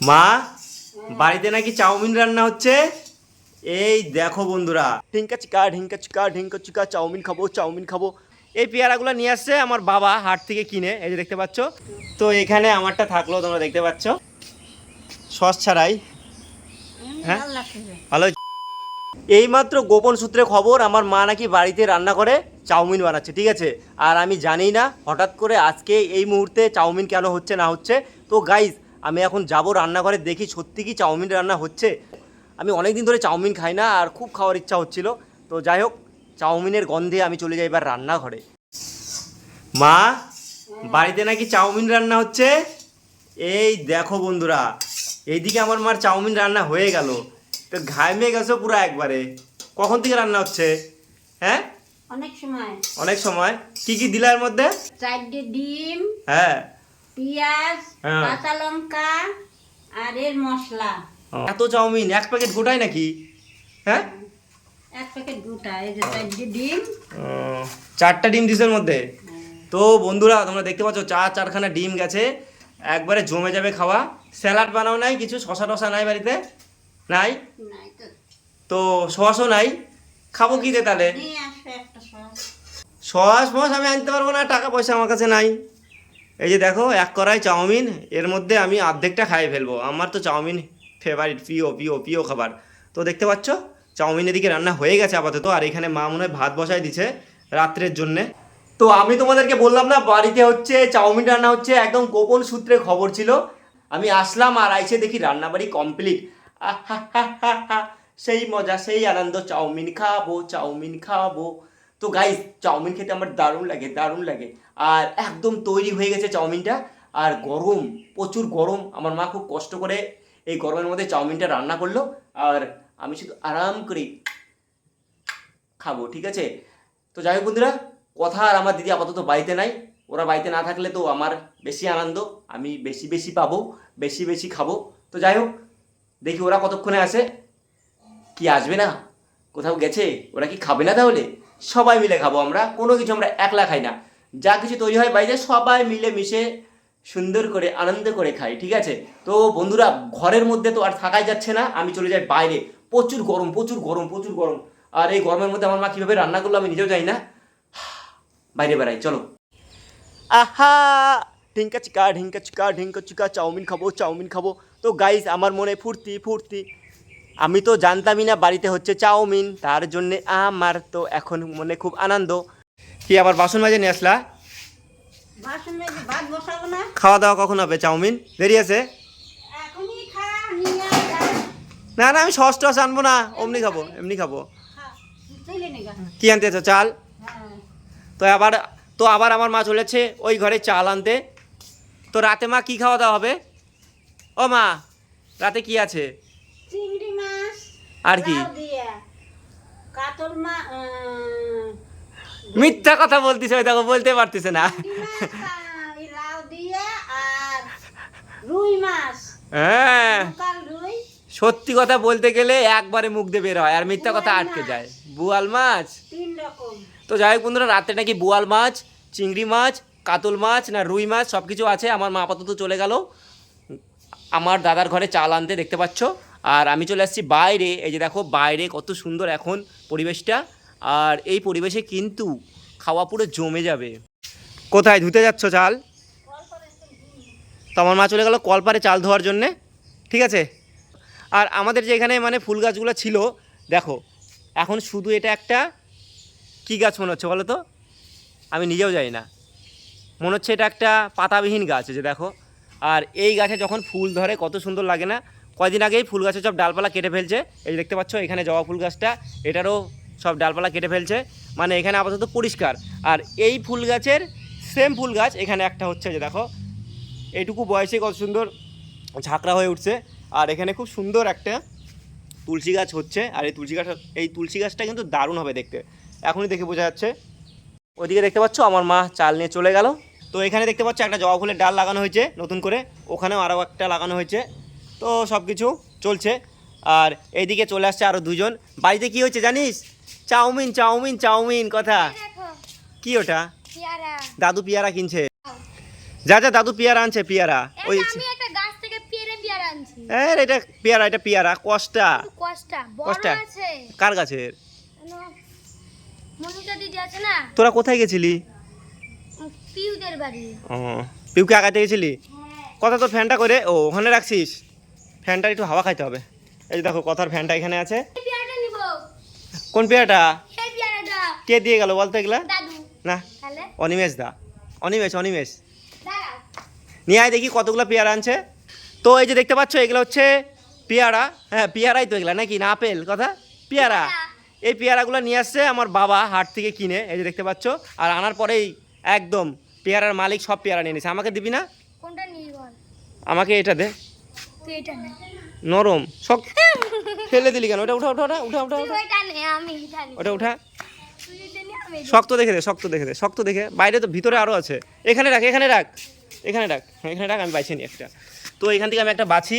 মা, বাড়িতে নাকি চাউমিন রান্না হচ্ছে? এই দেখো বন্ধুরা, ঢিঙ্কা চিকা ঢিঙ্কা চিকা ঢিঙ্কা চিকা, চাউমিন খাব চাউমিন খাব। এই পেয়ারাগুলো নিয়ে আসছে আমার বাবা হাট থেকে কিনে, এই যে দেখতে পাচ্ছ। তো এখানে আমারটা থাকল, তোমরা দেখতে পাচ্ছ। সস ছাড়াই। হ্যাঁ? ভালো এইমাত্র গোপন সূত্রে খবর, আমার মা নাকি বাড়িতে রান্না করে চাউমিন বানাচ্ছে, ঠিক আছে? আর আমি জানি না, হঠাৎ করে আজকে এই মুহূর্তে চাউমিন কেন হচ্ছে, না হচ্ছে। তো গাইজ আমি এখন যাব রান্নাঘরে দেখি সত্যি কি চাউমিন রান্না হচ্ছে। আমি অনেক দিন ধরে চাউমিন খাই না আর খুব খাওয়ার ইচ্ছা হচ্ছিল। তো যাই হোক চাউমিনের গন্ধে আমি চলে যাই এবার রান্নাঘরে। মা বাড়িতে নাকি চাউমিন রান্না হচ্ছে? এই দেখো বন্ধুরা এইদিকে আমার মার চাউমিন রান্না হয়ে গেল। তো ঘামে গেছো পুরো একবারে। কখন থেকে রান্না হচ্ছে? হ্যাঁ? অনেক সময়। অনেক সময়। কি কি দিলার মধ্যে? চারটে ডিম। হ্যাঁ। পেঁয়াজ হ্যাঁ। কাঁচা লঙ্কা আর এর মশলা। এত চাউমিন এক প্যাকেট গোটাই নাকি? হ্যাঁ? এক প্যাকেট দুটা এই যে চারটে ডিম। চারটা ডিম দিসের মধ্যে? তো বন্ধুরা তোমরা দেখতে পাচ্ছ চার চারখানা ডিম গেছে। একবারে জমে যাবে খাওয়া। স্যালাড বানাও নাই কিছু শশা টশা নাই বাড়িতে? নাই? তো। সসও নাই? খাব কি দে তাহলে? সস ফস আমি আনতে পারব না টাকা পয়সা আমার কাছে নাই। এই যে দেখো, এক কড়াই চাউমিন, এর মধ্যে আমি অর্ধেকটা খাই ফেলব। আমার তো চাউমিন ফেভারিট প্রিয় প্রিয় প্রিয় খাবার। তো দেখতে পাচ্ছ, চাউমিন এদিকে রান্না হয়ে গেছে আপাতত, আর এখানে মা মনে হয় ভাত বসাই দিছে রাত্রের জন্যে। তো আমি তোমাদেরকে বললাম না, বাড়িতে হচ্ছে চাউমিন রান্না হচ্ছে, একদম গোপন সূত্রে খবর ছিল। আমি আসলাম আর আইসে দেখি রান্নাবাড়ি কমপ্লিট সেই মজা, সেই আনন্দ, চাউমিন খাব চাউমিন খাব। তো গাইস চাউমিন খেতে আমার দারুণ লাগে দারুণ লাগে। আর একদম তৈরি হয়ে গেছে চাউমিনটা। আর গরম, প্রচুর গরম। আমার মা খুব কষ্ট করে এই গরমের মধ্যে চাউমিনটা রান্না করল। আর আমি শুধু আরাম করে খাব, ঠিক আছে? তো যাই হোক বন্ধুরা, কথা আর আমার দিদি আপাতত বাড়িতে নাই। ওরা বাড়িতে না থাকলে তো আমার বেশি আনন্দ। আমি বেশি বেশি পাবো, বেশি বেশি খাব। তো যাই হোক, দেখি ওরা কতক্ষণে আসে। কি আসবে না? কোথাও গেছে? ওরা কি খাবে না তাহলে? সবাই মিলে খাব আমরা, কোনো কিছু আমরা একলা খাই না। যা কিছু তৈরি হয় বাইরে সবাই মিলে মিশে সুন্দর করে, আনন্দ করে খাই, ঠিক আছে? তো বন্ধুরা, ঘরের মধ্যে তো আর থাকাই যাচ্ছে না, আমি চলে যাই বাইরে। প্রচুর গরম প্রচুর গরম প্রচুর গরম। আর এই গরমের মধ্যে আমার মা কীভাবে রান্না করল আমি নিজেও জানি না। বাইরে বেড়াই, চলো। আহা! ঢিঙ্কা চিকা ঢিঙ্কা চিকা ঢিঙ্কা চিকা, চাউমিন খাব চাউমিন খাব। তো গাইস আমার মনে ফুর্তি ফুর্তি। আমি তো জানতামই না বাড়িতে হচ্ছে চাউমিন তার জন্যে আমার তো এখন মনে খুব আনন্দ। কি আবার বাসন মাজে নিয়ে আসলা? খাওয়া দাওয়া কখন হবে চাউমিন? দেরি আছে। না না আমি সস টস আনব না অমনি খাব এমনি খাব। গা। কি আনতে আছো চাল? হ্যাঁ। তো আবার তো আবার আমার মা চলেছে ওই ঘরে চাল আনতে। তো রাতে মা কি খাওয়া দাওয়া হবে? ও মা রাতে কি আছে? আর কি? মিথ্যা কথা বলতেছে ওই দেখো বলতে পারতেছে না। হ্যাঁ। সত্যি কথা বলতে গেলে একবারে মুখ দিয়ে বের হয় আর মিথ্যা কথা আটকে যায়। বুয়াল মাছ? তো যাই হোক বন্ধুরা রাতে নাকি বুয়াল মাছ চিংড়ি মাছ কাতল মাছ না রুই মাছ সব কিছু আছে। আমার মা আপাতত চলে গেল। আমার দাদার ঘরে চাল আনতে দেখতে পাচ্ছ। আর আমি চলে আসছি বাইরে। এই যে দেখো, বাইরে কত সুন্দর এখন পরিবেশটা। আর এই পরিবেশে কিন্তু খাওয়া পুরো জমে যাবে। কোথায় ধুতে যাচ্ছ চাল? তো আমার মা চলে গেল কলপারে চাল ধোয়ার জন্যে। ঠিক আছে? আর আমাদের যে এখানে মানে ফুল গাছগুলো ছিল, দেখো, এখন শুধু এটা একটা কী গাছ মনে হচ্ছে বলো তো? আমি নিজেও জানি না। মনে হচ্ছে এটা একটা পাতাবিহীন গাছ যে দেখো। আর এই গাছে যখন ফুল ধরে, কত সুন্দর লাগে না? কয়দিন আগেই ফুল গাছের সব ডালপালা কেটে ফেলছে। এই দেখতে পাচ্ছ, এখানে জবা ফুল গাছটা, এটারও সব ডালপালা কেটে ফেলছে। মানে এখানে আপাতত পরিষ্কার। আর এই ফুল গাছের সেম ফুল গাছ, এখানে একটা হচ্ছে যে দেখো, এইটুকু বয়সে কত সুন্দর ঝাঁকড়া হয়ে উঠছে। আর এখানে খুব সুন্দর একটা তুলসী গাছ হচ্ছে। আর এই তুলসী গাছ, এই তুলসী গাছটা কিন্তু দারুণ হবে দেখতে। এখনই দেখে বোঝা যাচ্ছে। ওইদিকে দেখতে পাচ্ছ, আমার মা চাল নিয়ে চলে গেল। তো এখানে দেখতে পাচ্ছ, একটা জবা ফুলের ডাল লাগানো হয়েছে নতুন করে। ওখানেও আরও একটা লাগানো হয়েছে। তো সব কিছু চলছে। আর এইদিকে চলে আসছে আরও দুজন। বাড়িতে কি হচ্ছে জানিস? চাউমিন চাউমিন চাউমিন কথা। কি ওটা? দাদু পিয়ারা কিনছে। যা যা দাদু পিয়ারা আনছে পিয়ারা। ওই এর এটা পেয়ারা এটা পেয়ারা কষ্টা। কষ্টা। কার গাছের? তোরা কোথায় গেছিলি? পিউদের বাড়ি। ও পিউকে আগাতে গেছিলি? কথা তোর ফ্যানটা করে ও ওখানে রাখছিস? ফ্যানটা একটু হাওয়া খাইতে হবে। এই যে দেখো কথার ফ্যানটা এখানে আছে। কোন পেয়ারাটা? কে দিয়ে গেল বলতো এগুলা? না। অনিমেষ দা। অনিমেষ অনিমেষ। নিয়ে আয় দেখি কতগুলো পেয়ারা আনছে। তো এই যে দেখতে পাচ্ছ এগুলো হচ্ছে পেয়ারা। হ্যাঁ পেয়ারাই তো এগুলা নাকি? না আপেল কথা? পেয়ারা। এই পেয়ারাগুলো নিয়ে আসছে আমার বাবা হাট থেকে কিনে এই যে দেখতে পাচ্ছ। আর আনার পরেই একদম পেয়ারার মালিক সব পেয়ারা নিয়ে নিছে। আমাকে দিবি না? আমাকে এটা দে। তুই এটা নে। নরম শক ফেলে দিলি কেন? ওটা উঠা উঠা উঠা উঠা উঠা উঠা। নে আমি এটা ওটা উঠা। নে এটা শক্ত দেখে দে শক্ত দেখে দে শক্ত দেখে। বাইরে তো ভিতরে আরও আছে। এখানে রাখ এখানে রাখ এখানে রাখ এখানে রাখ আমি বাইছে নি একটা। তো এখান থেকে আমি একটা বাছি।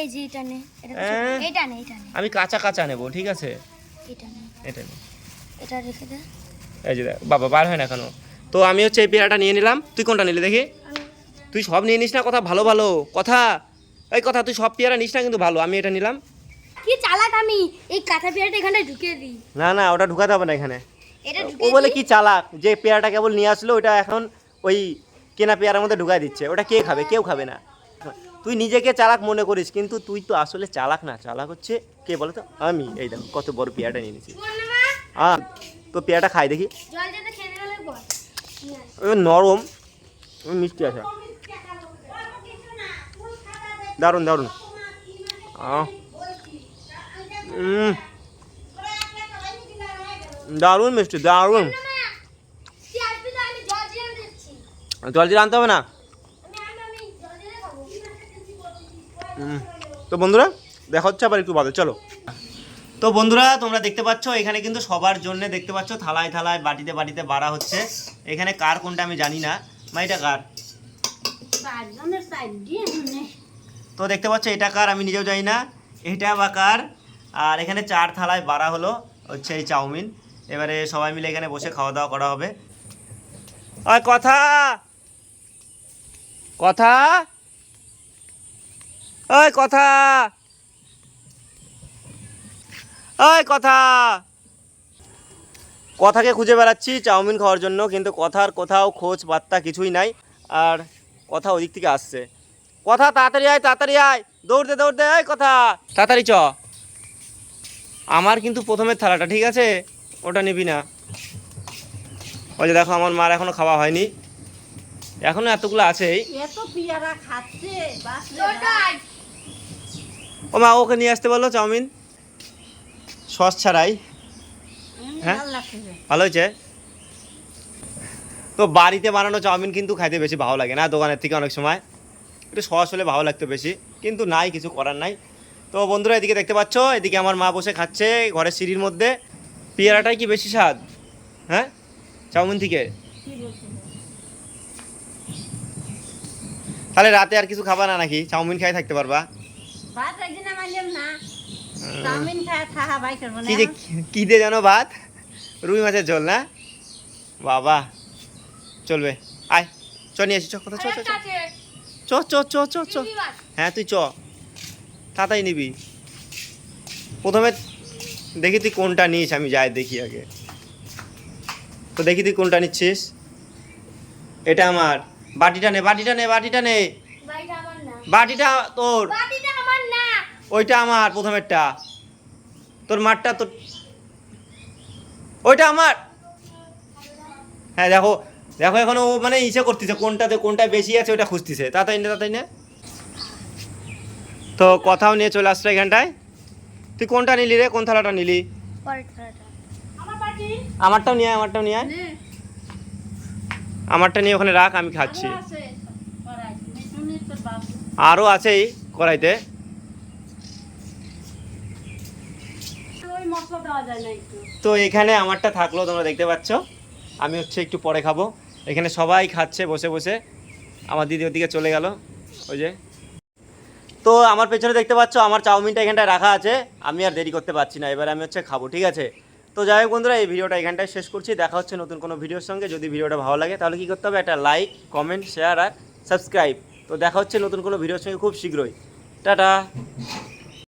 এই যে এটা নে এটা হ্যাঁ। এটা নে এটা নে। আমি কাঁচা কাঁচা নেব ঠিক আছে? এটা নে। এটা নে। এটা রেখে দে। এই যে বাবা বার হয় না কেন তো আমি হচ্ছে এই পেয়ারাটা নিয়ে নিলাম। তুই কোনটা নিলি দেখি? তুই সব নিয়ে নিস না কথা ভালো ভালো। কথা। এই কথা তুই সব পেয়ারা নিস না কিন্তু ভালো আমি এটা নিলাম। কি চালাক আমি? এই কাঁথা পেয়ারাটা এখানে ঢুকিয়ে দিই। না না ওটা ঢুকাতে হবে না এখানে। ও বলে কি চালাক? যে পেয়ারাটা কেবল নিয়ে আসলো ওটা এখন ওই কেনা পেয়ারার মধ্যে ঢুকাই দিচ্ছে। ওটা কে খাবে? কেউ খাবে না। তুই নিজেকে চালাক মনে করিস কিন্তু তুই তো আসলে চালাক না। চালাক হচ্ছে কে বলো তো আমি। এই দেখো কত বড় পেয়ারাটা নিয়ে নিয়েছি। পূর্ণিমা, আহ তো পেয়ারাটা খাই দেখি। নরম। মিষ্টি আছে দারুণ দারুণ। দারুণ মিষ্টি, দারুণ। জল দিয়ে আনতে হবে না? তো বন্ধুরা, দেখা হচ্ছে আবার একটু বাদে, চলো। তো বন্ধুরা, তোমরা দেখতে পাচ্ছ, এখানে কিন্তু সবার জন্য দেখতে পাচ্ছ, থালায় থালায়, বাটিতে বাটিতে বাড়া হচ্ছে। এখানে কার কোনটা আমি জানি না। মাইটা কার? তো দেখতে পাচ্ছ, এটা কার আমি নিজেও জানি না। এটা বা কার? আর এখানে চার থালায় বাড়া হলো, হচ্ছে এই চাউমিন। এবারে সবাই মিলে এখানে বসে খাওয়া দাওয়া করা হবে। আর কথা! কথা! ওই কথা! ওই কথা! কথাকে খুঁজে বেড়াচ্ছি চাউমিন খাওয়ার জন্য, কিন্তু কথার কোথাও খোঁজ বার্তা কিছুই নাই, আর কথা ওদিক থেকে আসছে। কথা তাড়াতাড়ি আয় তাড়াতাড়ি আয়। দৌড়তে দৌড়তে আয় কথা। তাড়াতাড়ি চ। আমার কিন্তু প্রথমের থালাটা ঠিক আছে? ওটা নিবি না। ওই যে দেখো আমার মার এখনও খাওয়া হয়নি। এখনও এতগুলো আছেই। এত পেয়ারা খাচ্ছে বাপরে ওটাই। ও মা ওকে নিয়ে আসতে বলো চাউমিন? সস ছাড়াই। হ্যাঁ? ভালো ভালো হয়েছে? তো বাড়িতে বানানো চাউমিন কিন্তু খাইতে বেশি ভালো লাগে না দোকানের থেকে অনেক সময়। একটু সস হলে ভালো লাগতো বেশি কিন্তু নাই কিছু করার নাই। তো বন্ধুরা এদিকে দেখতে পাচ্ছ এদিকে আমার মা বসে খাচ্ছে ঘরের সিঁড়ির মধ্যে। পেয়ারাটাই কি বেশি স্বাদ? হ্যাঁ? চাউমিন থেকে? তাহলে রাতে আর কিছু খাবা না নাকি? চাউমিন খাই থাকতে পারবা। কি দিয়ে জানো ভাত। রুই মাছের ঝোল না? বাবা। চলবে। আয় চ নিয়ে আসি চ কোথাও চ চ চ। চ চ চ চ। হ্যাঁ তুই চ। তাড়াতাড়ি নিবি। প্রথমে দেখি তুই কোনটা নিস আমি যাই দেখি আগে। তো দেখি তুই কোনটা নিচ্ছিস। এটা আমার। বাটিটা নে বাটিটা নে বাটিটা নে। বাটিটা তোর। ওইটা আমার প্রথমেরটা। তোর মাঠটা তোর ওইটা আমার। হ্যাঁ দেখো। দেখো এখন ও মানে ইসে করতেছে কোনটাতে কোনটা বেশি আছে ওটা খুঁজতেছে। তাড়াতাড়ি নে তাড়াতাড়ি নে। তো কথাও নিয়ে চলে আসলো এখানটায়। তুই কোনটা নিলি রে? কোন থালাটা নিলি? আমারটাও নিয়ে আমারটাও নিয়ে আমারটা নিয়ে ওখানে রাখ, আমি খাচ্ছি। আরও আছেই কড়াইতে। তো এখানে আমারটা থাকল, তোমরা দেখতে পাচ্ছ। আমি হচ্ছে একটু পরে খাব। এখানে সবাই খাচ্ছে, বসে বসে। আমার দিদি ওদিকে চলে গেল, ওই যে। তো আমার পেছনে দেখতে পাচ্ছ, আমার চাউমিনটা এখানটায় রাখা আছে। আমি আর দেরি করতে পারছি না, এবার আমি হচ্ছে খাব, ঠিক আছে? তো যাই হোক বন্ধুরা, এই ভিডিওটা এখানটায় শেষ করছি। দেখা হচ্ছে নতুন কোনো ভিডিওর সঙ্গে। যদি ভিডিওটা ভালো লাগে, তাহলে কী করতে হবে? একটা লাইক, কমেন্ট, শেয়ার আর সাবস্ক্রাইব। তো দেখা হচ্ছে নতুন কোনো ভিডিওর সঙ্গে খুব শীঘ্রই। টাটা!